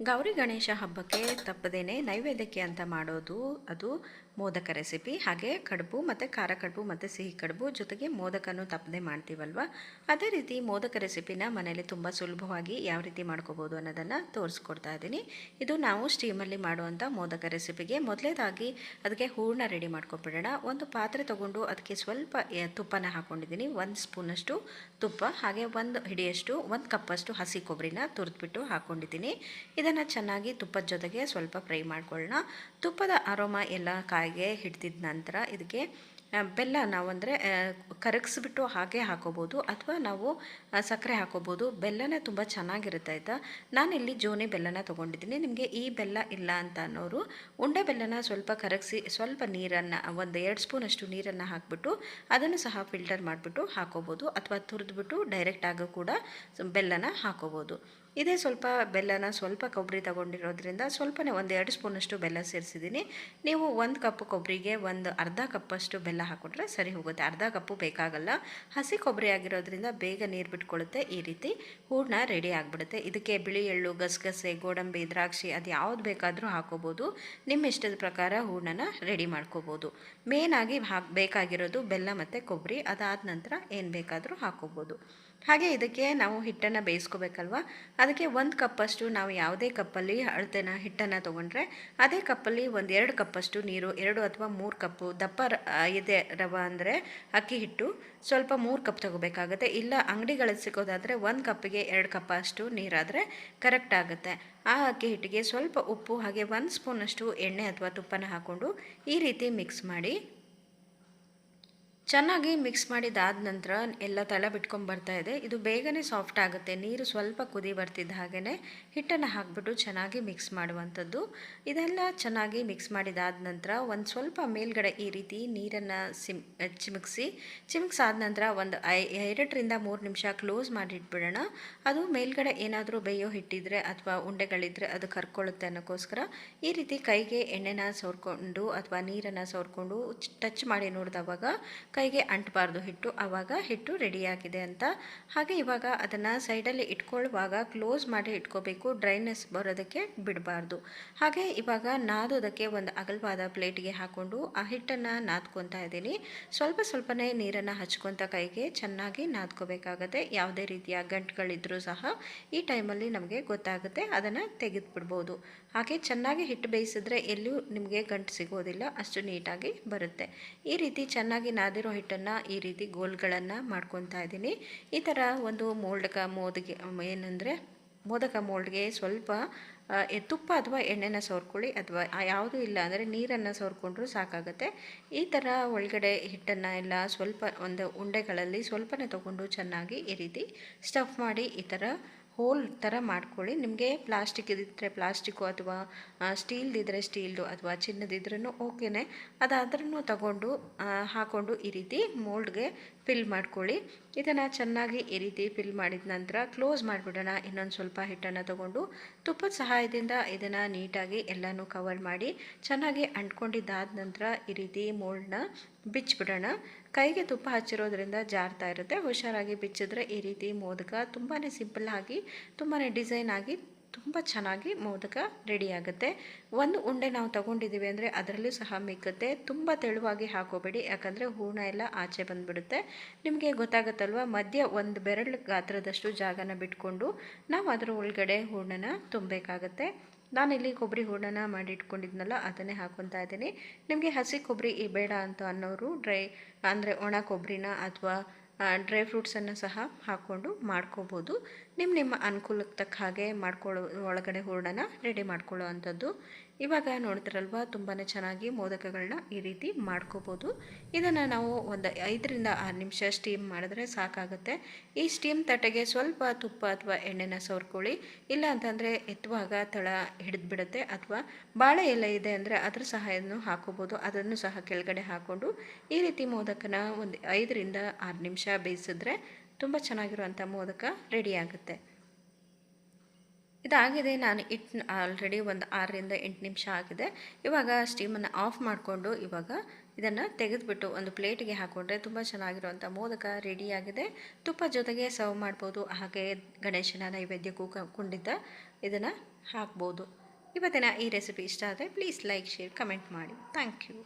ಗೌರಿ ಗಣೇಶ ಹಬ್ಬಕ್ಕೆ ತಪ್ಪದೇನೆ ನೈವೇದ್ಯಕ್ಕೆ ಅಂತ ಮಾಡೋದು ಅದು ಮೋದಕ ರೆಸಿಪಿ, ಹಾಗೆ ಕಡುಬು ಮತ್ತು ಖಾರ ಕಡುಬು ಮತ್ತು ಸಿಹಿ ಕಡುಬು ಜೊತೆಗೆ ಮೋದಕನೂ ತಪ್ಪದೆ ಮಾಡ್ತೀವಲ್ವ? ಅದೇ ರೀತಿ ಮೋದಕ ರೆಸಿಪಿನ ಮನೇಲಿ ತುಂಬ ಸುಲಭವಾಗಿ ಯಾವ ರೀತಿ ಮಾಡ್ಕೋಬೋದು ಅನ್ನೋದನ್ನು ತೋರಿಸ್ಕೊಡ್ತಾ ಇದ್ದೀನಿ. ಇದು ನಾವು ಸ್ಟೀಮಲ್ಲಿ ಮಾಡುವಂಥ ಮೋದಕ ರೆಸಿಪಿಗೆ ಮೊದಲೇದಾಗಿ ಅದಕ್ಕೆ ಹೂರ್ಣ ರೆಡಿ ಮಾಡ್ಕೊಬಿಡೋಣ. ಒಂದು ಪಾತ್ರೆ ತೊಗೊಂಡು ಅದಕ್ಕೆ ಸ್ವಲ್ಪ ತುಪ್ಪನ ಹಾಕ್ಕೊಂಡಿದ್ದೀನಿ ಒಂದು ಸ್ಪೂನಷ್ಟು ತುಪ್ಪ, ಹಾಗೆ ಒಂದು ಹಿಡಿಯಷ್ಟು, ಒಂದು ಕಪ್ಪಷ್ಟು ಹಸಿ ಕೊಬ್ಬರಿನ ತುರಿದ್ಬಿಟ್ಟು ಹಾಕ್ಕೊಂಡಿದ್ದೀನಿ ಇದನ್ನು ಚೆನ್ನಾಗಿ ತುಪ್ಪದ ಜೊತೆಗೆ ಸ್ವಲ್ಪ ಫ್ರೈ ಮಾಡ್ಕೊಳ್ಳೋಣ. ತುಪ್ಪದ ಅರೋಮ ಎಲ್ಲ ಕಾಯಿಗೆ ಹಿಡ್ದಿದ ನಂತರ ಇದಕ್ಕೆ ಬೆಲ್ಲ ನಾವು ಅಂದರೆ ಕರಗಿಸ್ಬಿಟ್ಟು ಹಾಗೆ ಹಾಕೋಬೋದು ಅಥವಾ ನಾವು ಸಕ್ಕರೆ ಹಾಕೋಬೋದು. ಬೆಲ್ಲನೇ ತುಂಬ ಚೆನ್ನಾಗಿರುತ್ತೆ ಆಯಿತಾ? ನಾನಿಲ್ಲಿ ಜೋನಿ ಬೆಲ್ಲನ ತೊಗೊಂಡಿದ್ದೀನಿ. ನಿಮಗೆ ಈ ಬೆಲ್ಲ ಇಲ್ಲ ಅಂತ ಅನ್ನೋರು ಉಂಡೆ ಬೆಲ್ಲನ ಸ್ವಲ್ಪ ಕರಗಿಸಿ, ಸ್ವಲ್ಪ ನೀರನ್ನು, ಒಂದು ಎರಡು ಸ್ಪೂನಷ್ಟು ನೀರನ್ನು ಹಾಕ್ಬಿಟ್ಟು ಅದನ್ನು ಸಹ ಫಿಲ್ಟರ್ ಮಾಡಿಬಿಟ್ಟು ಹಾಕೋಬೋದು ಅಥವಾ ತುರಿದ್ಬಿಟ್ಟು ಡೈರೆಕ್ಟಾಗೂ ಕೂಡ ಬೆಲ್ಲನ ಹಾಕೋಬೋದು. ಇದೇ ಸ್ವಲ್ಪ ಬೆಲ್ಲನ ಸ್ವಲ್ಪ ಕೊಬ್ಬರಿ ತಗೊಂಡಿರೋದ್ರಿಂದ ಸ್ವಲ್ಪನೇ ಒಂದು ಎರಡು ಸ್ಪೂನಷ್ಟು ಬೆಲ್ಲ ಸೇರಿಸಿದ್ದೀನಿ. ನೀವು ಒಂದು ಕಪ್ ಕೊಬ್ಬರಿಗೆ ಒಂದು ಅರ್ಧ ಕಪ್ಪಷ್ಟು ಬೆಲ್ಲ ಹಾಕ್ಕೊಂಡ್ರೆ ಸರಿ ಹೋಗುತ್ತೆ. ಅರ್ಧ ಕಪ್ಪು ಬೇಕಾಗಲ್ಲ. ಹಸಿ ಕೊಬ್ಬರಿ ಆಗಿರೋದ್ರಿಂದ ಬೇಗ ನೀರು ಬಿಟ್ಕೊಳ್ಳುತ್ತೆ ಈ ರೀತಿ. ಹೂರ್ಣ ರೆಡಿ ಆಗಿಬಿಡುತ್ತೆ. ಇದಕ್ಕೆ ಬಿಳಿ ಎಳ್ಳು, ಗಸಗಸೆ, ಗೋಡಂಬಿ, ದ್ರಾಕ್ಷಿ ಅದು ಯಾವ್ದು ಬೇಕಾದರೂ ಹಾಕೋಬೋದು. ನಿಮ್ಮ ಇಷ್ಟದ ಪ್ರಕಾರ ಹೂರ್ಣನ ರೆಡಿ ಮಾಡ್ಕೋಬೋದು. ಮೇನಾಗಿ ಹಾಕ್ ಬೇಕಾಗಿರೋದು ಬೆಲ್ಲ ಮತ್ತು ಕೊಬ್ಬರಿ. ಅದಾದ ನಂತರ ಏನು ಬೇಕಾದರೂ ಹಾಕೋಬೋದು. ಹಾಗೆ ಇದಕ್ಕೆ ನಾವು ಹಿಟ್ಟನ್ನು ಬೇಯಿಸ್ಕೋಬೇಕಲ್ವ? ಅದಕ್ಕೆ ಒಂದು ಕಪ್ಪಷ್ಟು ನಾವು ಯಾವುದೇ ಕಪ್ಪಲ್ಲಿ ಅಳತೆನ ಹಿಟ್ಟನ್ನು ತೊಗೊಂಡ್ರೆ ಅದೇ ಕಪ್ಪಲ್ಲಿ ಒಂದು ಎರಡು ಕಪ್ಪಷ್ಟು ನೀರು, ಎರಡು ಅಥವಾ ಮೂರು ಕಪ್ಪು ದಪ್ಪ ಇದೆ ರವ ಅಂದರೆ ಅಕ್ಕಿ ಹಿಟ್ಟು ಸ್ವಲ್ಪ ಮೂರು ಕಪ್ ತಗೋಬೇಕಾಗುತ್ತೆ. ಇಲ್ಲ ಅಂಗಡಿಗಳಲ್ಲಿ ಸಿಗೋದಾದರೆ ಒಂದು ಕಪ್ಪಿಗೆ ಎರಡು ಕಪ್ ಅಷ್ಟು ನೀರಾದರೆ ಕರೆಕ್ಟ್ ಆಗುತ್ತೆ. ಆ ಅಕ್ಕಿ ಹಿಟ್ಟಿಗೆ ಸ್ವಲ್ಪ ಉಪ್ಪು ಹಾಗೆ ಒಂದು ಸ್ಪೂನಷ್ಟು ಎಣ್ಣೆ ಅಥವಾ ತುಪ್ಪನ ಹಾಕ್ಕೊಂಡು ಈ ರೀತಿ ಮಿಕ್ಸ್ ಮಾಡಿ ಚೆನ್ನಾಗಿ ಮಿಕ್ಸ್ ಮಾಡಿದಾದ ನಂತರ ಎಲ್ಲ ತಳ ಬಿಟ್ಕೊಂಡು ಬರ್ತಾ ಇದೆ. ಇದು ಬೇಗನೆ ಸಾಫ್ಟ್ ಆಗುತ್ತೆ. ನೀರು ಸ್ವಲ್ಪ ಕುದಿ ಬರ್ತಿದ್ದ ಹಾಗೆಯೇ ಹಿಟ್ಟನ್ನು ಹಾಕ್ಬಿಟ್ಟು ಚೆನ್ನಾಗಿ ಮಿಕ್ಸ್ ಮಾಡುವಂಥದ್ದು. ಇದೆಲ್ಲ ಚೆನ್ನಾಗಿ ಮಿಕ್ಸ್ ಮಾಡಿದಾದ ನಂತರ ಒಂದು ಸ್ವಲ್ಪ ಮೇಲ್ಗಡೆ ಈ ರೀತಿ ನೀರನ್ನು ಸಿಮ್, ಚಿಮುಕ್ಸಿ, ಚಿಮುಕ್ಸಾದ ನಂತರ ಒಂದು ಐ, ಎರಡರಿಂದ ಮೂರು ನಿಮಿಷ ಕ್ಲೋಸ್ ಮಾಡಿಟ್ಬಿಡೋಣ. ಅದು ಮೇಲ್ಗಡೆ ಏನಾದರೂ ಬೇಯೋ ಹಿಟ್ಟಿದ್ರೆ ಅಥವಾ ಉಂಡೆಗಳಿದ್ರೆ ಅದು ಕರ್ಕೊಳ್ಳುತ್ತೆ ಅನ್ನೋಕ್ಕೋಸ್ಕರ ಈ ರೀತಿ ಕೈಗೆ ಎಣ್ಣೆನ ಸೋರ್ಕೊಂಡು ಅಥವಾ ನೀರನ್ನು ಸೋರ್ಕೊಂಡು ಟಚ್ ಮಾಡಿ ನೋಡಿದವಾಗ ಕೈಗೆ ಅಂಟಬಾರ್ದು. ಹಿಟ್ಟು ಆವಾಗ ಹಿಟ್ಟು ರೆಡಿಯಾಗಿದೆ ಅಂತ. ಹಾಗೆ ಇವಾಗ ಅದನ್ನು ಸೈಡಲ್ಲಿ ಇಟ್ಕೊಳ್ಳುವಾಗ ಕ್ಲೋಸ್ ಮಾಡಿ ಇಟ್ಕೋಬೇಕು. ಡ್ರೈನೆಸ್ ಬರೋದಕ್ಕೆ ಬಿಡಬಾರ್ದು. ಹಾಗೆ ಇವಾಗ ನಾದೋದಕ್ಕೆ ಒಂದು ಅಗಲವಾದ ಪ್ಲೇಟಿಗೆ ಹಾಕ್ಕೊಂಡು ಆ ಹಿಟ್ಟನ್ನು ನಾದ್ಕೊತಾ ಇದ್ದೀನಿ. ಸ್ವಲ್ಪ ಸ್ವಲ್ಪನೇ ನೀರನ್ನು ಹಚ್ಕೊತ ಕೈಗೆ ಚೆನ್ನಾಗಿ ನಾದ್ಕೋಬೇಕಾಗತ್ತೆ. ಯಾವುದೇ ರೀತಿಯ ಗಂಟುಗಳಿದ್ರೂ ಸಹ ಈ ಟೈಮಲ್ಲಿ ನಮಗೆ ಗೊತ್ತಾಗುತ್ತೆ. ಅದನ್ನು ತೆಗೆದುಬಿಡ್ಬೋದು. ಹಾಗೆ ಚೆನ್ನಾಗಿ ಹಿಟ್ಟು ಬೇಯಿಸಿದ್ರೆ ಎಲ್ಲೂ ನಿಮಗೆ ಗಂಟು ಸಿಗೋದಿಲ್ಲ. ಅಷ್ಟು ನೀಟಾಗಿ ಬರುತ್ತೆ. ಈ ರೀತಿ ಚೆನ್ನಾಗಿ ನಾದಿರೋ ಹಿಟ್ಟನ್ನು ಈ ರೀತಿ ಗೋಲ್ಗಳನ್ನು ಮಾಡ್ಕೊತಾ ಇದ್ದೀನಿ. ಈ ಥರ ಒಂದು ಮೋಲ್ಡ್ಕ ಮೋದಿಗೆ ಏನಂದರೆ ಮೋದಕ ಮೋಲ್ಡ್ಗೆ ಸ್ವಲ್ಪ ತುಪ್ಪ ಅಥವಾ ಎಣ್ಣೆನ ಸವರ್ಕೊಳ್ಳಿ ಅಥವಾ ಯಾವುದೂ ಇಲ್ಲ ಅಂದರೆ ನೀರನ್ನು ಸವರ್ಕೊಂಡ್ರೂ ಸಾಕಾಗುತ್ತೆ. ಈ ಥರ ಒಳಗಡೆ ಹಿಟ್ಟನ್ನು ಎಲ್ಲ ಸ್ವಲ್ಪ ಒಂದು ಉಂಡೆಗಳಲ್ಲಿ ಸ್ವಲ್ಪನೇ ತೊಗೊಂಡು ಚೆನ್ನಾಗಿ ಈ ರೀತಿ ಸ್ಟಫ್ ಮಾಡಿ ಈ ಥರ ಹೋಲ್ ಥರ ಮಾಡ್ಕೊಳ್ಳಿ. ನಿಮಗೆ ಪ್ಲಾಸ್ಟಿಕ್ ಇದ್ದರೆ ಪ್ಲಾಸ್ಟಿಕ್ಕು ಅಥವಾ ಸ್ಟೀಲ್ದಿದ್ದರೆ ಸ್ಟೀಲ್ದು ಅಥವಾ ಚಿನ್ನದಿದ್ರೂ ಓಕೆನೆ. ಅದಾದ್ರೂ ತಗೊಂಡು ಹಾಕೊಂಡು ಈ ರೀತಿ ಮೋಲ್ಡ್ಗೆ ಫಿಲ್ ಮಾಡ್ಕೊಳ್ಳಿ. ಇದನ್ನು ಚೆನ್ನಾಗಿ ಈ ರೀತಿ ಫಿಲ್ ಮಾಡಿದ ನಂತರ ಕ್ಲೋಸ್ ಮಾಡಿಬಿಡೋಣ. ಇನ್ನೊಂದು ಸ್ವಲ್ಪ ಹಿಟ್ಟನ್ನು ತಗೊಂಡು ತುಪ್ಪದ ಸಹಾಯದಿಂದ ಇದನ್ನು ನೀಟಾಗಿ ಎಲ್ಲನೂ ಕವರ್ ಮಾಡಿ ಚೆನ್ನಾಗಿ ಅಂಟ್ಕೊಂಡಿದ್ದಾದ ನಂತರ ಈ ರೀತಿ ಮೋಲ್ಡ್ನ ಬಿಚ್ಚಿಬಿಡೋಣ ಕೈಗೆ ತುಪ್ಪ ಹಚ್ಚಿರೋದ್ರಿಂದ ಜಾರ್ತಾ ಇರುತ್ತೆ. ಹುಷಾರಾಗಿ ಬಿಚ್ಚಿದ್ರೆ ಈ ರೀತಿ ಮೋದಕ ತುಂಬಾ ಸಿಂಪಲ್ ಆಗಿ ತುಂಬಾ ಡಿಸೈನ್ ಆಗಿ, ತುಂಬ ಚೆನ್ನಾಗಿ ಮೋದಕ ರೆಡಿ ಆಗುತ್ತೆ. ಒಂದು ಉಂಡೆ ನಾವು ತಗೊಂಡಿದ್ದೀವಿ ಅಂದರೆ ಅದರಲ್ಲೂ ಸಹ ಮಿಕ್ಕುತ್ತೆ. ತುಂಬ ತೆಳುವಾಗಿ ಹಾಕೋಬೇಡಿ, ಯಾಕಂದರೆ ಹೂರ್ಣ ಎಲ್ಲ ಆಚೆ ಬಂದುಬಿಡುತ್ತೆ. ನಿಮಗೆ ಗೊತ್ತಾಗುತ್ತಲ್ವ, ಮಧ್ಯ ಒಂದು ಬೆರಳು ಗಾತ್ರದಷ್ಟು ಜಾಗನ ಬಿಟ್ಕೊಂಡು ನಾವು ಅದರ ಒಳಗಡೆ ಹೂರ್ಣನ ತುಂಬಬೇಕಾಗತ್ತೆ. ನಾನಿಲ್ಲಿ ಕೊಬ್ಬರಿ ಹೂರ್ಣನ ಮಾಡಿ ಇಟ್ಕೊಂಡಿದ್ನಲ್ಲ ಅದನ್ನೇ ಹಾಕೊತಾ ಇದ್ದೀನಿ. ನಿಮಗೆ ಹಸಿ ಕೊಬ್ಬರಿ ಬೇಡ ಅಂತ ಅನ್ನೋರು ಡ್ರೈ, ಅಂದರೆ ಒಣ ಕೊಬ್ಬರಿನ ಅಥವಾ ಡ್ರೈ ಫ್ರೂಟ್ಸನ್ನು ಸಹ ಹಾಕ್ಕೊಂಡು ಮಾಡ್ಕೋಬೋದು. ನಿಮ್ಮ ನಿಮ್ಮ ಅನುಕೂಲಕ್ಕೆ ತಕ್ಕ ಹಾಗೆ ಮಾಡ್ಕೊಳ್ಳೋ, ಒಳಗಡೆ ಹೂರ್ಣನ ರೆಡಿ ಮಾಡ್ಕೊಳ್ಳೋ ಅಂಥದ್ದು. ಇವಾಗ ನೋಡ್ತಿರಲ್ವ ತುಂಬಾ ಚೆನ್ನಾಗಿ ಮೋದಕಗಳನ್ನ ಈ ರೀತಿ ಮಾಡ್ಕೋಬೋದು. ಇದನ್ನು ನಾವು ಒಂದು ಐದರಿಂದ ಆರು ನಿಮಿಷ ಸ್ಟೀಮ್ ಮಾಡಿದ್ರೆ ಸಾಕಾಗುತ್ತೆ. ಈ ಸ್ಟೀಮ್ ತಟ್ಟೆಗೆ ಸ್ವಲ್ಪ ತುಪ್ಪ ಅಥವಾ ಎಣ್ಣೆನ ಸವರ್ಕೊಳ್ಳಿ ಇಲ್ಲ ಅಂತಂದರೆ ಎತ್ತುವಾಗ ತಳ ಹಿಡಿದ್ಬಿಡುತ್ತೆ ಅಥವಾ ಬಾಳೆ ಎಲೆ ಇದೆ ಅಂದರೆ ಅದ್ರ ಸಹಾಯನೂ ಹಾಕೋಬೋದು. ಅದನ್ನು ಸಹ ಕೆಳಗಡೆ ಹಾಕ್ಕೊಂಡು ಈ ರೀತಿ ಮೋದಕನ ಒಂದು ಐದರಿಂದ ಆರು ನಿಮಿಷ ಬೇಯಿಸಿದ್ರೆ ತುಂಬ ಚೆನ್ನಾಗಿರುವಂಥ ಮೋದಕ ರೆಡಿ ಆಗುತ್ತೆ. ಇದಾಗಿದೆ. ನಾನು ಇಟ್ ಆಲ್ರೆಡಿ ಒಂದು ಆರರಿಂದ ಎಂಟು ನಿಮಿಷ ಆಗಿದೆ. ಇವಾಗ ಸ್ಟೀಮನ್ನು ಆಫ್ ಮಾಡಿಕೊಂಡು ಇವಾಗ ಇದನ್ನು ತೆಗೆದುಬಿಟ್ಟು ಒಂದು ಪ್ಲೇಟಿಗೆ ಹಾಕ್ಕೊಂಡ್ರೆ ತುಂಬ ಚೆನ್ನಾಗಿರುವಂಥ ಮೋದಕ ರೆಡಿಯಾಗಿದೆ ತುಪ್ಪ ಜೊತೆಗೆ ಸರ್ವ್ ಮಾಡ್ಬೋದು. ಹಾಗೆ ಗಣೇಶನ ನೈವೇದ್ಯಕ್ಕೂ ಕೊಂಡಿದ್ದ ಇದನ್ನು ಹಾಕ್ಬೋದು. ಇವತ್ತಿನ ಈ ರೆಸಿಪಿ ಇಷ್ಟ ಆದರೆ ಪ್ಲೀಸ್ ಲೈಕ್ ಶೇರ್ ಕಮೆಂಟ್ ಮಾಡಿ. Thank you